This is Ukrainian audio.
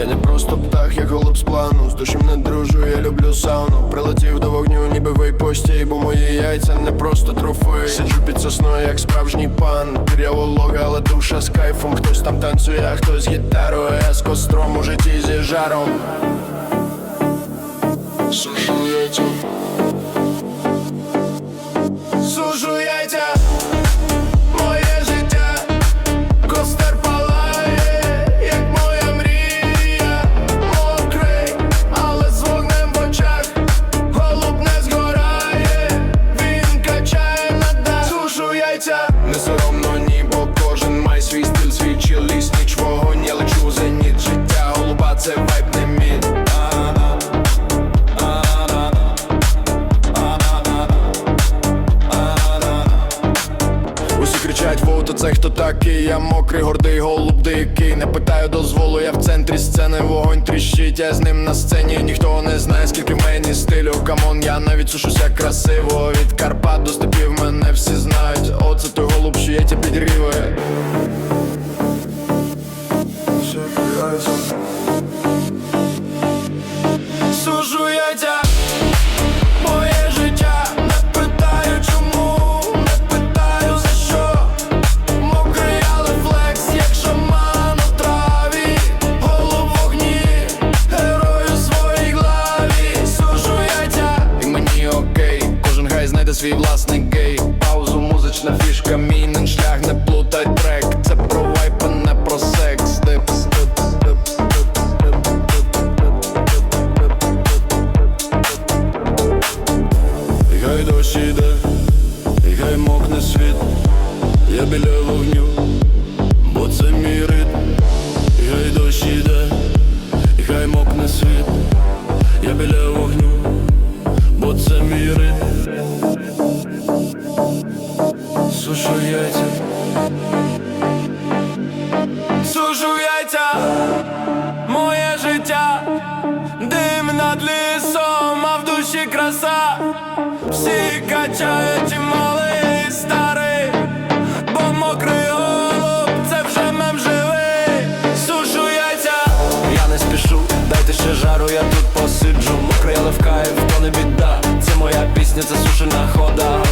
Я не просто птах, я голуб з плану. З душем не дружу, я люблю сауну. Прилетів до вогню, ніби вейпості Бо мої яйця не просто трофей. Сиджу під сосною, як справжній пан. Пір'я волога, але душа з кайфом. Хтось там танцює, а хтось гітарою Я з костром у житті зі жаром. Сушу яйця кричать, то це хто такий? Я мокрий, гордий, голуб дикий. Не питаю дозволу, я в центрі сцени. Вогонь тріщить, я з ним на сцені. Ніхто не знає, скільки в мені стилю. Камон, я навіть сушуся красиво. Від Карпат до степів мене всі знають. Оце той голуб, що є ті підріви Сушу яйця Моє свій власний гей. Паузу, музична фішка, мій шлях, не плутай трек. Це про вайп, а не про секс. Дипс, дипс, дипс, хай дощ іде, і хай мокне світ, я біля вогню, Сушу яйця, сушу яйця, моє життя, дим над лісом, а в душі краса. Всі качають і малий старий, бо мокрий це вже мем живий. Сушу я не спішу, дайте ще жару, я тут посиджу. Мокрий, але в кайф, то не біда. Це моя пісня, це сушена хода.